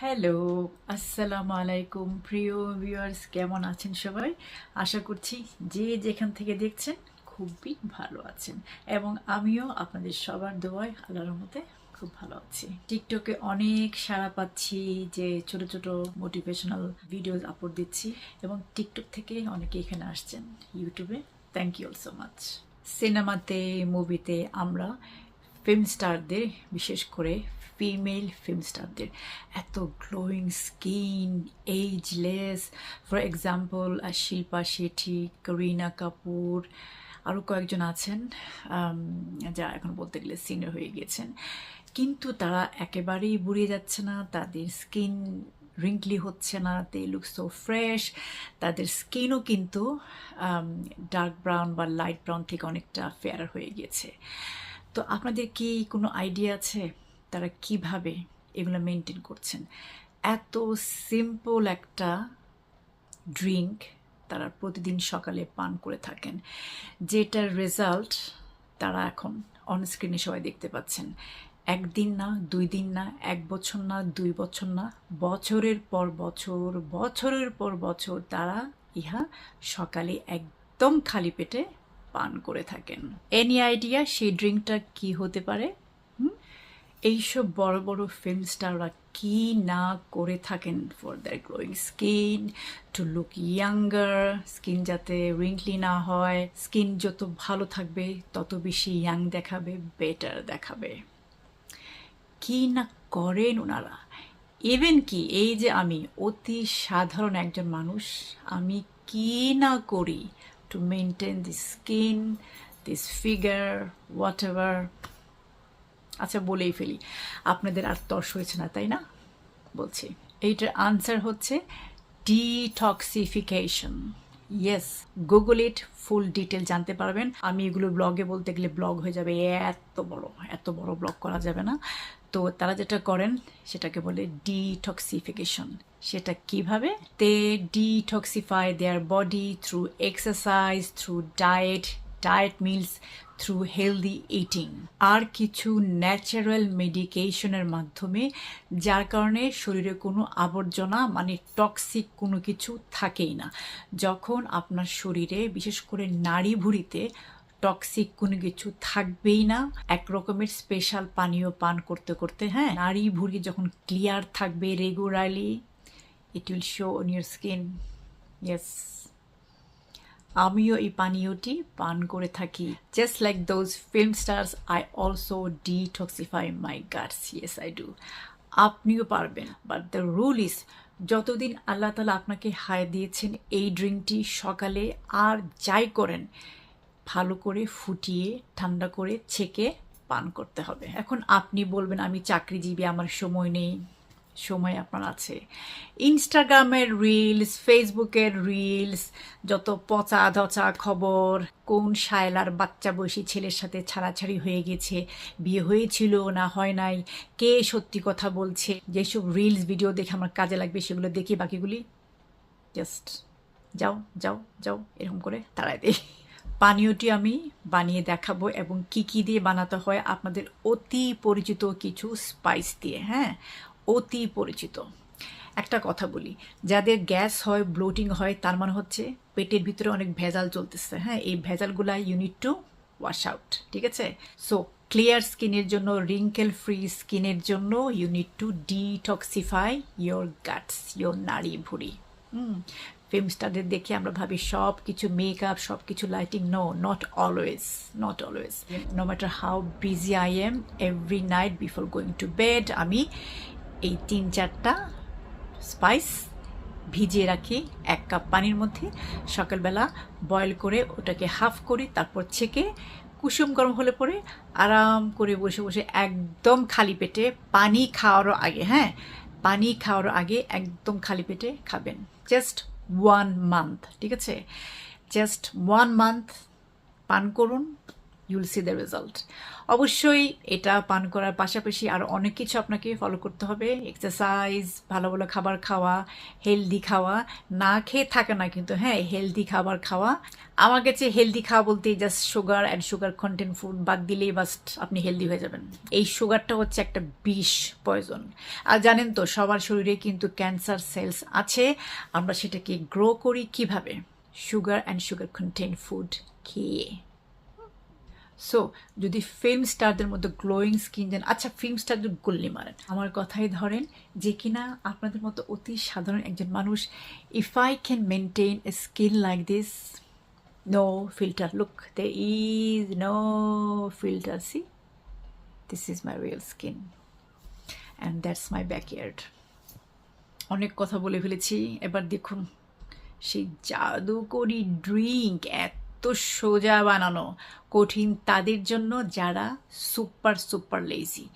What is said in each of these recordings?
Hello আসসালামু আলাইকুম প্রিয় ভিউয়ার্স কেমন আছেন সবাই? আশা করছি যে যেখান থেকে দেখছেন খুবই ভালো আছেন এবং আমিও আপনাদের সবার দোয়ায় আল্লাহর মতে খুব ভালো আছি। টিকটকে অনেক সাড়া পাচ্ছি যে ছোট ছোট মোটিভেশনাল ভিডিও আপলোড দিচ্ছি এবং টিকটক থেকে অনেকে এখানে আসছেন ইউটিউবে thank you all so much সিনেমাতে মুভিতে আমরা ফিল্ম স্টারদের বিশেষ করে ফিমেল ফিল্ম স্টারদের এত glowing skin ageless for example Shilpa Shetty Kareena Kapoor আরও কয়েকজন আছেন আম, যা এখন বলতে গেলে সিনিয়র হয়ে গেছেন। কিন্তু তারা একেবারেই বুড়িয়ে যাচ্ছে না তাদের স্কিন রিঙ্কলি হচ্ছে না দে লুক সো ফ্রেশ তাদের স্কিনও কিন্তু ডার্ক ব্রাউন বা লাইট ব্রাউন থেকে অনেকটা ফেয়ার হয়ে গিয়েছে তো আপনাদের কি কোনো আইডিয়া আছে? তারা কীভাবে এগুলো মেনটেন করছেন। এত সিম্পল একটা ড্রিঙ্ক তারা প্রতিদিন সকালে পান করে থাকেন, যেটার রেজাল্ট তারা এখন অনস্ক্রিনে সবাই দেখতে পাচ্ছেন। একদিন না, দুই দিন না, এক বছর না, দুই বছর না, বছরের পর বছর, বছরের পর বছর তারা ইহা সকালে একদম খালি পেটে পান করে থাকেন। এনি আইডিয়া সেই ড্রিঙ্কটা কি হতে পারে? এইসব বড় বড় ফিল্ম স্টাররা কি না করে থাকেন for their glowing skin to look younger skin যাতে রিঙ্কলি না হয় স্কিন যত ভালো থাকবে, তত বেশি ইয়াং দেখাবে বেটার দেখাবে। কি না করেন ওনারা? ইভেন কি, এই যে আমি, অতি সাধারণ একজন মানুষ, আমি কি না করি to maintain this skin this figure whatever আচ্ছা বলেই ফেলি। আপনাদের আর তর্স হয়েছে না, তাই না? বলছি। এইটার আনসার হচ্ছে detoxification yes Google it full detail জানতে পারবেন। আমি এগুলো ব্লগে বলতে গেলে ব্লগ হয়ে যাবে এত বড় এত বড় ব্লগ করা যাবে না। তো তারা যেটা করেন, সেটাকে বলে ডিটক্সিফিকেশন সেটা কীভাবে? They detoxify their body through exercise through diet diet meals through healthy eating আর কিছু ন্যাচারাল মেডিকেশনের মাধ্যমে, যার কারণে শরীরে কোনো আবর্জনা মানে টক্সিক কোনো কিছু থাকেই না। যখন আপনার শরীরে, বিশেষ করে নাড়ি ভুঁড়িতে টক্সিক কোনো কিছু থাকবেই না এক রকমের স্পেশাল পানীয় পান করতে করতে হ্যাঁ নাড়ি ভুঁড়ি যখন ক্লিয়ার থাকবে regularly it will show on your skin yes আমিও এই পানীয়টি পান করে থাকি। Just like those film stars I also detoxify my guts yes I do আপনিও পারবেন বাট দ্য রুল ইজ যতদিন আল্লাহ তালা আপনাকে হায় দিয়েছেন, এই ড্রিঙ্কটি সকালে আর যাই করেন, ভালো করে ফুটিয়ে, ঠান্ডা করে ছেঁকে পান করতে হবে। এখন আপনি বলবেন, আমি চাকরিজীবী, আমার সময় নেই। সময় আপনার আছে। ইনস্টাগ্রামের রিলস ফেসবুকের রিলস যত পচা ধচা খবর, কোন শায়লার বাচ্চা বয়সী ছেলের সাথে ছাড়াছাড়ি হয়ে গেছে, বিয়ে হয়েছিল না হয় নাই, কে সত্যি কথা বলছে, যেসব রিলস ভিডিও দেখে আমার কাজে লাগবে সেগুলো দেখি, বাকিগুলি জাস্ট যাও যাও যাও, এরকম করে তাড়াই দেই। পানীয়টি আমি বানিয়ে দেখাবো এবং কি কি দিয়ে বানাতে হয়, আপনাদের অতি পরিচিত কিছু স্পাইস দিয়ে হ্যাঁ? অতি পরিচিত। একটা কথা বলি, যাদের গ্যাস হয়, ব্লোটিং হয়, তার মানে হচ্ছে পেটের ভিতরে অনেক ভেজাল চলতেছে হ্যাঁ? এই ভেজালগুলা you need to wash out ঠিক আছে? সো ক্লিয়ার স্কিনের জন্য রিঙ্কেল ফ্রি স্কিনের জন্য you need to detoxify your guts your নাড়ি ভুড়ি। হুম ফিল্ম স্টারদের দেখে আমরা ভাবি সব কিছু মেকআপ সব কিছু lighting no not always not always no matter how busy I am every night before going to bed আমি এই তিন চারটা স্পাইস ভিজিয়ে রাখি এক কাপ পানির মধ্যে। সকালবেলা বয়েল করে ওটাকে হাফ করি, তারপর ছেঁকে কুসুম গরম হলে পরে আরাম করে বসে বসে একদম খালি পেটে পানি খাওয়ারও আগে হ্যাঁ? পানি খাওয়ার আগে একদম খালি পেটে খাবেন। জাস্ট ওয়ান মান্থ ঠিক আছে? জাস্ট ওয়ান মান্থ পান করুন ইউল সি দ্য রেজাল্ট অবশ্যই এটা পান করার পাশাপাশি আর অনেক কিছু আপনাকে ফলো করতে হবে। এক্সারসাইজ ভালো ভালো খাবার খাওয়া হেলদি খাওয়া, না খেয়ে থাকে না কিন্তু হ্যাঁ হেলদি খাবার খাওয়া। আমার কাছে হেলদি খাওয়া বলতে just sugar and sugar content food বাদ দিলেই বাস্ট আপনি হেলদি হয়ে যাবেন। এই সুগারটা হচ্ছে একটা বিষ পয়জন আর জানেন তো, সবার শরীরে কিন্তু ক্যান্সার সেলস আছে। আমরা সেটাকে গ্রো করি কীভাবে? Sugar and sugar content food খেয়ে। সো যদি ফিল্ম স্টারদের মতো গ্লোয়িং স্কিন দেন আচ্ছা ফিল্ম স্টারদের গুল্লি মারেন। আমার কথাই ধরেন যে কিনা আপনাদের মতো অতি সাধারণ একজন মানুষ if I can maintain a skin like this no filter look they is no filter see this is my real skin and that's my backyard অনেক কথা বলে ফেলেছি। এবার দেখুন, সেই জাদুকরি ড্রিঙ্ক এত সোজা বানানো। কঠিন তাদের জন্য যারা সুপার সুপার লেজি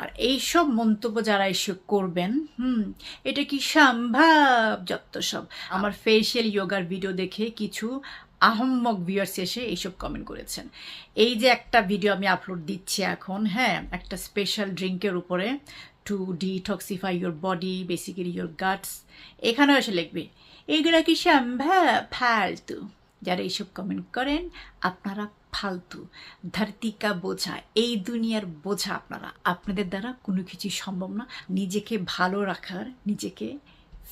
আর এইসব মন্তব্য যারা এসে করবেন, হুম, এটা কি সম্ভব? যত সব। আমার ফেসিয়াল যোগার ভিডিও দেখে কিছু আহম্মক ভিউয়ার্স এসে এইসব কমেন্ট করেছেন। এই যে একটা ভিডিও আমি আপলোড দিচ্ছি এখন হ্যাঁ একটা স্পেশাল ড্রিঙ্কের উপরে to detoxify your body basically your guts এখানেও এসে লিখবে, এগুলা কি সম্ভব? ফালতু। যারা এইসব কমেন্ট করেন, আপনারা ফালতু ধরতিকা বোঝা, এই দুনিয়ার বোঝা আপনারা। আপনাদের দ্বারা কোনো কিছুই সম্ভব না। নিজেকে ভালো রাখার, নিজেকে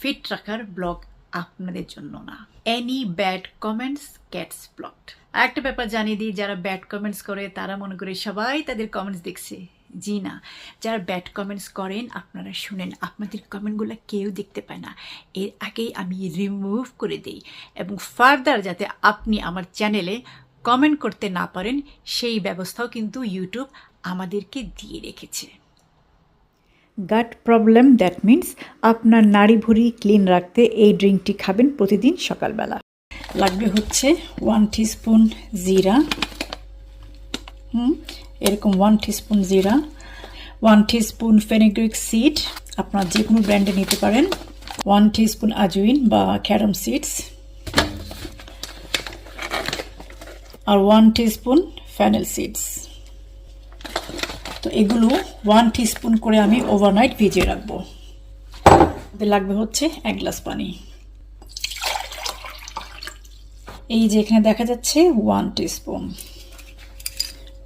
ফিট রাখার ব্লগ আপনাদের জন্য না। Any bad comments gets blocked একটা ব্যাপার জানিয়ে দিই, যারা ব্যাড কমেন্টস করে, তারা মনে করে সবাই তাদের কমেন্টস দেখছে। জি না। যারা ব্যাড কমেন্টস করেন আপনারা শুনেন। আপনাদের কমেন্টগুলো কেউ দেখতে পায় না। এর আগেই আমি রিমুভ করে দিই এবং ফার্দার যাতে আপনি আমার চ্যানেলে কমেন্ট করতে না পারেন সেই ব্যবস্থাও কিন্তু ইউটিউব আমাদেরকে দিয়ে রেখেছে। গাট প্রবলেম দ্যাট মিন্স আপনার নাড়ি ভুড়ি ক্লিন রাখতে এই ড্রিঙ্কটি খাবেন প্রতিদিন সকালবেলা। লাগবে হচ্ছে ওয়ান স্পুন জিরা। হুম? এরকম ওয়ান স্পুন জিরা ওয়ান স্পুন ফেনিগ্রিক সিড আপনার যে কোনো ব্র্যান্ডে নিতে পারেন। ওয়ান স্পুন আজুইন বা ক্যারম সিডস আর ওয়ান স্পুন ফ্যানেল সিডস তো এগুলো ওয়ান স্পুন করে আমি ওভারনাইট ভিজিয়ে রাখব। লাগবে হচ্ছে এক গ্লাস পানি। এই যে এখানে দেখা যাচ্ছে ওয়ান স্পুন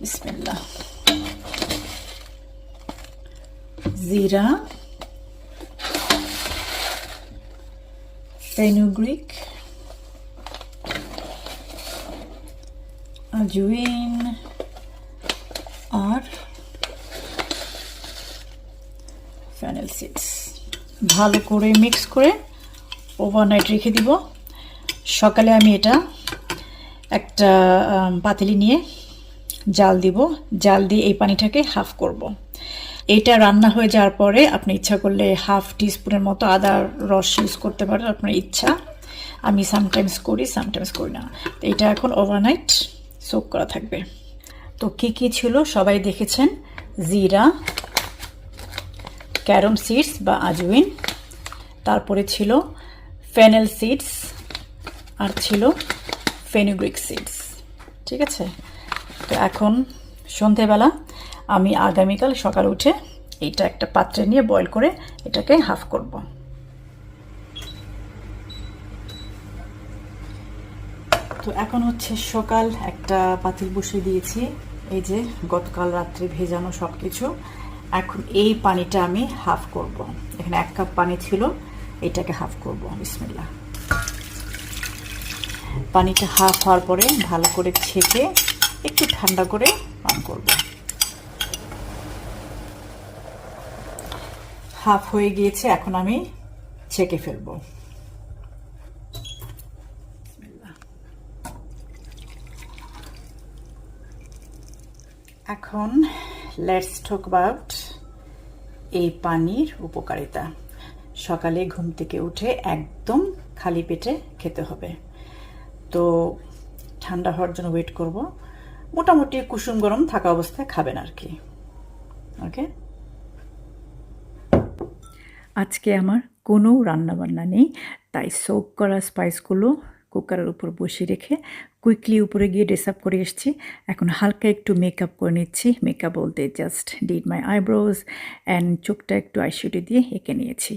বিসমিল্লাহ জিরা ফেনুগ্রিক আজুইন আর ফ্যানেল সিডস ভালো করে মিক্স করে ওভারনাইট রেখে দিব। সকালে আমি এটা একটা পাতিলি নিয়ে জাল দিব। জাল দিয়ে এই পানিটাকে হাফ করব। এটা রান্না হয়ে যাওয়ার পরে আপনি ইচ্ছা করলে হাফ টিস্পুনের মতো আদার রস ইউজ করতে পারেন, আপনার ইচ্ছা। আমি সামটাইমস করি সামটাইমস করি না। তো এটা এখন ওভারনাইট সোক করা থাকবে। তো কী কী ছিল? সবাই দেখেছেন? জিরা, ক্যারম সিডস বা আজউইন তারপরে ছিল ফেনেল সিডস আর ছিল ফেনুগ্রিক সিডস ঠিক আছে? তো এখন সন্ধেবেলা আমি আগামীকাল সকাল উঠে এইটা একটা পাত্রে নিয়ে বয়েল করে এটাকে হাফ করব। তো এখন হচ্ছে সকাল, একটা পাতিল বসিয়ে দিয়েছি, এই যে গতকাল রাত্রে ভেজানো সব কিছু এখন এই পানিটা আমি হাফ করব। এখানে এক কাপ পানি ছিল, এটাকে হাফ করব। বিসমিল্লা পানিটা হাফ হওয়ার পরে ভালো করে ছেঁকে একটু ঠান্ডা করে পান করব। হাফ হয়ে গিয়েছে, এখন আমি ছেঁকে ফেলব। এখন লেটস টক অ্যাবাউট এই পানির উপকারিতা। সকালে ঘুম থেকে উঠে একদম খালি পেটে খেতে হবে। তো ঠান্ডা হওয়ার জন্য ওয়েট করব। মোটামুটি কুসুম গরম থাকা অবস্থায় খাবেন আর কি। ওকে আজকে আমার কোনো রান্নাবান্না নেই, তাই সোক করা স্পাইসগুলো কুকারের উপর বসিয়ে রেখে কুইকলি উপরে গিয়ে ড্রেস আপ করে এসেছি। এখন হালকা একটু মেকআপ করে নিচ্ছি। মেকআপ বলতে just did my eyebrows and চোখটা একটু আইশ্যাডো দিয়ে এঁকে নিয়েছি।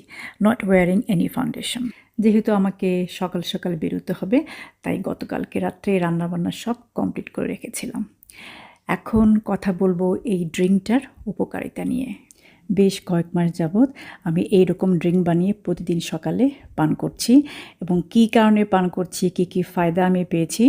নট ওয়ারিং এনি ফাউন্ডেশন যেহেতু আমাকে সকাল সকাল বেরোতে হবে, তাই গতকালকে রাত্রে রান্নাবান্না সব কমপ্লিট করে রেখেছিলাম। এখন কথা বলব এই ড্রিঙ্কটার উপকারিতা নিয়ে। বেশ কয়েক মাস যাবৎ আমি এই রকম ড্রিঙ্ক বানিয়ে প্রতিদিন সকালে পান করছি এবং কী কারণে পান করছি, কী কী ফায়দা আমি পেয়েছি,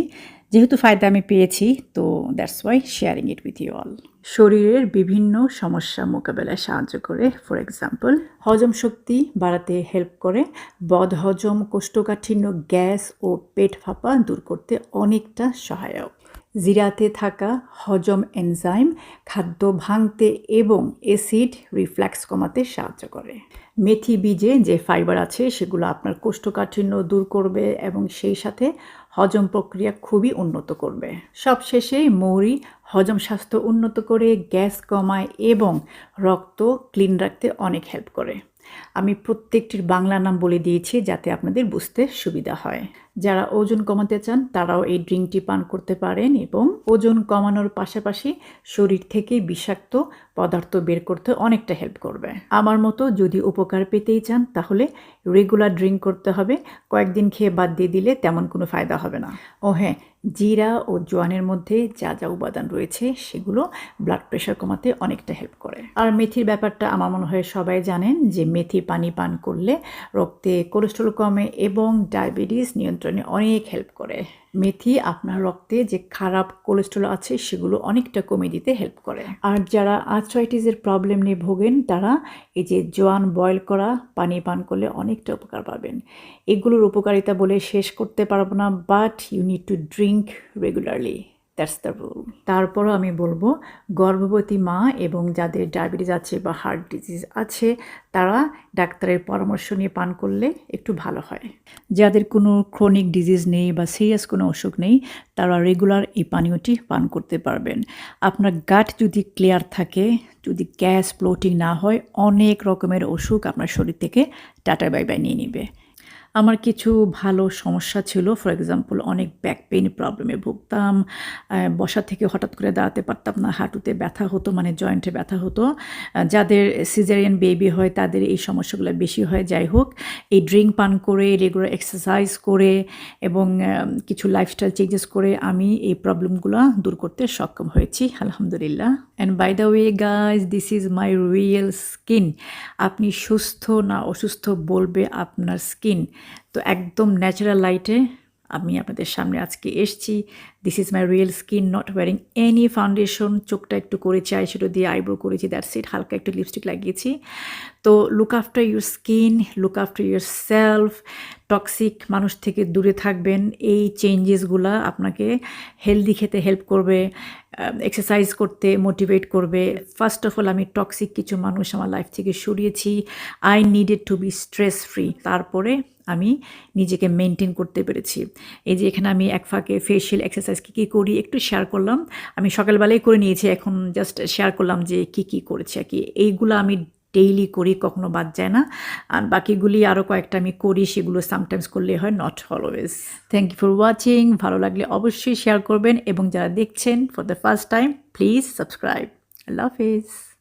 যেহেতু ফায়দা আমি পেয়েছি, তো that's why sharing it with you all শরীরের বিভিন্ন সমস্যা মোকাবেলায় সাহায্য করে ফর এক্সাম্পল হজম শক্তি বাড়াতে হেল্প করে, বদহজম কোষ্ঠকাঠিন্য গ্যাস ও পেট ফাঁপা দূর করতে অনেকটা সহায়ক। জিরাতে থাকা হজম এনজাইম খাদ্য ভাঙতে এবং অ্যাসিড রিফ্ল্যাক্স কমাতে সাহায্য করে। মেথি বীজে যে ফাইবার আছে, সেগুলো আপনার কোষ্ঠকাঠিন্য দূর করবে এবং সেই সাথে হজম প্রক্রিয়া খুবই উন্নত করবে। সবশেষে মৌরি হজম স্বাস্থ্য উন্নত করে, গ্যাস কমায় এবং রক্ত ক্লিন রাখতে অনেক হেল্প করে। আমি প্রত্যেকটির বাংলা নাম বলে দিয়েছি যাতে আপনাদের বুঝতে সুবিধা হয়। যারা ওজন কমাতে চান, তারাও এই ড্রিঙ্কটি পান করতে পারেন এবং ওজন কমানোর পাশাপাশি শরীর থেকে বিষাক্ত পদার্থ বের করতে অনেকটা হেল্প করবে। আমার মতো যদি উপকার পেতেই চান, তাহলে রেগুলার ড্রিঙ্ক করতে হবে। কয়েকদিন খেয়ে বাদ দিয়ে দিলে তেমন কোনো ফায়দা হবে না। ও হ্যাঁ জিরা ও জোয়ানের মধ্যে যা যা উপাদান রয়েছে, সেগুলো ব্লাড প্রেশার কমাতে অনেকটা হেল্প করে। আর মেথির ব্যাপারটা আমার মনে হয় সবাই জানেন যে, মেথি পানি পান করলে রক্তে কোলেস্ট্রল কমে এবং ডায়াবেটিস নিয়ন্ত্রণে অনেক হেল্প করে। মেথি আপনার রক্তে যে খারাপ কোলেস্ট্রল আছে সেগুলো অনেকটা কমে দিতে হেল্প করে। আর যারা আর্থ্রাইটিসের প্রবলেম নিয়ে ভোগেন, তারা এই যে জোয়ান বয়েল করা, পানি পান করলে অনেকটা উপকার পাবেন। এগুলোর উপকারিতা বলে শেষ করতে পারব না but you need to drink regularly that's the rule তারপরও আমি বলব, গর্ভবতী মা এবং যাদের ডায়াবেটিস আছে বা হার্ট ডিজিজ আছে, তারা ডাক্তারের পরামর্শ নিয়ে পান করলে একটু ভালো হয়। যাদের কোনো ক্রনিক ডিজিজ নেই বা সিরিয়াস কোনো অসুখ নেই, তারা রেগুলার এই পানীয়টি পান করতে পারবেন। আপনার গাট যদি ক্লিয়ার থাকে, যদি গ্যাস ব্লোটিং না হয়, অনেক রকমের অসুখ আপনার শরীর থেকে টাটা বাই বাই নিয়ে নিবে। আমার কিছু ভালো সমস্যা ছিল। ফর এক্সাম্পল অনেক ব্যাক পেইন প্রবলেমে ভুগতাম। বসা থেকে হঠাৎ করে দাঁড়াতে পারতাম না, হাঁটুতে ব্যথা হতো মানে জয়েন্টে ব্যথা হতো। যাদের সিজারিয়ান বেবি হয়, তাদের এই সমস্যাগুলো বেশি হয়। যাই হোক, এই ড্রিঙ্ক পান করে রেগুলার এক্সারসাইজ করে এবং কিছু লাইফস্টাইল চেঞ্জেস করে আমি এই প্রবলেমগুলো দূর করতে সক্ষম হয়েছি, আলহামদুলিল্লাহ। And by the way guys this is my real skin আপনি সুস্থ না অসুস্থ বলবে আপনার স্কিন তো একদম ন্যাচারাল লাইটে আমি আপনাদের সামনে আজকে এসছি। This is my real skin not wearing any foundation চোখটা একটু করেছি আইশ্যাডো দিয়ে আইব্রো করেছি দ্যাটস ইট হালকা একটু লিপস্টিক লাগিয়েছি। তো look after your skin look after yourself toxic মানুষ থেকে দূরে থাকবেন। এই চেঞ্জেসগুলো আপনাকে হেলদি খেতে হেল্প করবে এক্সারসাইজ করতে মোটিভেট করবে। ফার্স্ট অফ অল আমি টক্সিক কিছু মানুষ আমার লাইফ থেকে সরিয়েছি। I needed to be stress free তারপরে আমি নিজেকে মেনটেন করতে পেরেছি। এই যে এখানে আমি এক ফাঁকে ফেশিয়াল এক্সারসাইজ কী কী করি একটু শেয়ার করলাম। আমি সকালবেলায় করে নিয়েছি, এখন জাস্ট শেয়ার করলাম যে কী কী করেছি আর কি। এইগুলো আমি ডেইলি করি, কখনো বাদ যায় না। আর বাকিগুলি আরও কয়েকটা আমি করি, সেগুলো সামটাইমস করলে হয় not always thank you for watching ভালো লাগলে অবশ্যই শেয়ার করবেন এবং যারা দেখছেন for the first time please subscribe Allah Hafiz